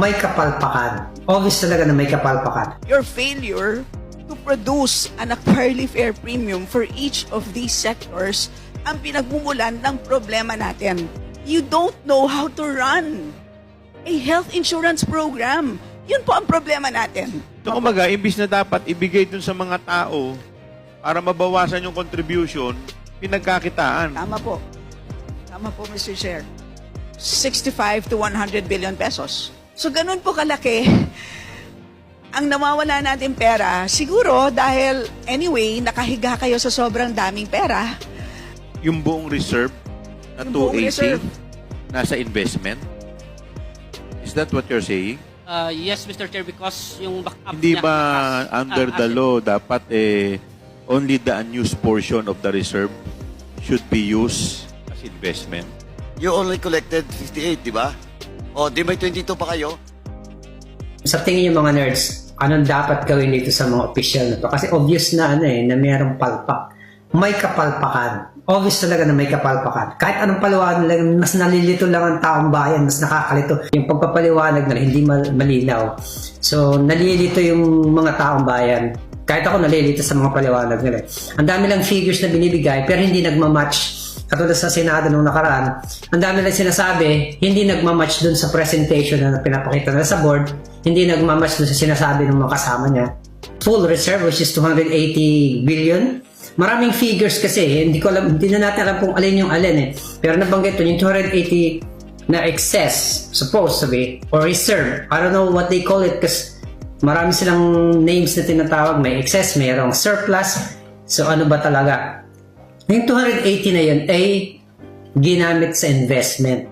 may kapalpakan. Obvious talaga na may kapalpakan. your failure to produce an fairly fair premium for each of these sectors ang pinagmumulan ng problema natin. You don't know how to run a health insurance program. Yun po ang problema natin. So, kumaga, imbis na dapat ibigay dun sa mga tao para mabawasan yung contribution, pinagkakitaan. Tama po. Tama po, Mr. Chair. 65 to 100 billion pesos. So, ganun po kalaki ang nawawala natin pera. Siguro dahil, anyway, nakahiga kayo sa sobrang daming pera. Yung buong reserve na Yung buong 280 reserve. nasa investment. Is that what you're saying? Uh, yes, Mr. Chair, because yung backup Hindi niya, ba as- under ah, the asset- law dapat eh only the unused portion of the reserve should be used as investment? You only collected 58, di ba? O, di may 22 pa kayo? Sa tingin yung mga nerds, anong dapat gawin dito sa mga official na to? Kasi obvious na ano eh, na mayroong palpak. May kapalpakan. Obvious talaga na may kapalpakan. Kahit anong paliwanag lang, mas nalilito lang ang taong bayan, mas nakakalito. Yung pagpapaliwanag na hindi mal- malinaw. So, nalilito yung mga taong bayan. Kahit ako nalilito sa mga paliwanag nila. Ang dami lang figures na binibigay, pero hindi nagmamatch katulad sa Senado nung nakaraan, ang dami lang sinasabi, hindi nagmamatch dun sa presentation na pinapakita nila sa board, hindi nagmamatch dun sa sinasabi ng mga kasama niya. Full reserve which is 280 billion. Maraming figures kasi, hindi ko alam, hindi na natin alam kung alin yung alin eh. Pero nabanggit dun, yung 280 na excess, supposed to be, or reserve. I don't know what they call it kasi marami silang names na tinatawag. May excess, mayroong surplus. So ano ba talaga? Yung 280 na yun ay ginamit sa investment.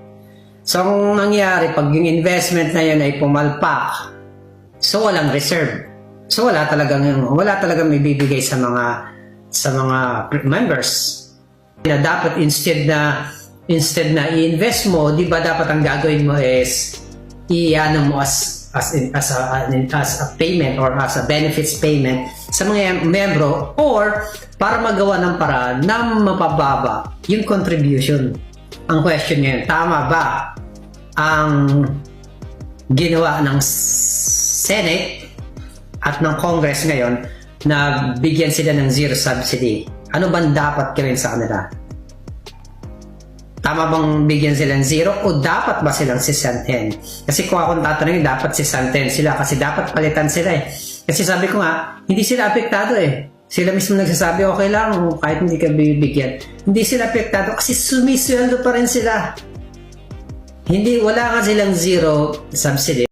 So, ang nangyari, pag yung investment na yun ay pumalpak, so walang reserve. So, wala talagang, wala talagang may bibigay sa mga, sa mga members. Na dapat instead na, instead na i-invest mo, di ba dapat ang gagawin mo is, i-ano mo as as in, as a as a payment or as a benefits payment sa mga membro or para magawa ng paraan na mapababa yung contribution. Ang question ngayon, tama ba ang ginawa ng Senate at ng Congress ngayon na bigyan sila ng zero subsidy? Ano bang dapat gawin sa kanila? Tama bang bigyan sila ng zero o dapat ba silang si Santen? Kasi kung akong tatanungin, dapat si Santen sila kasi dapat palitan sila eh. Kasi sabi ko nga, hindi sila apektado eh. Sila mismo nagsasabi, okay lang kahit hindi ka bibigyan. Hindi sila apektado kasi sumisweldo pa rin sila. Hindi, wala nga silang zero subsidy.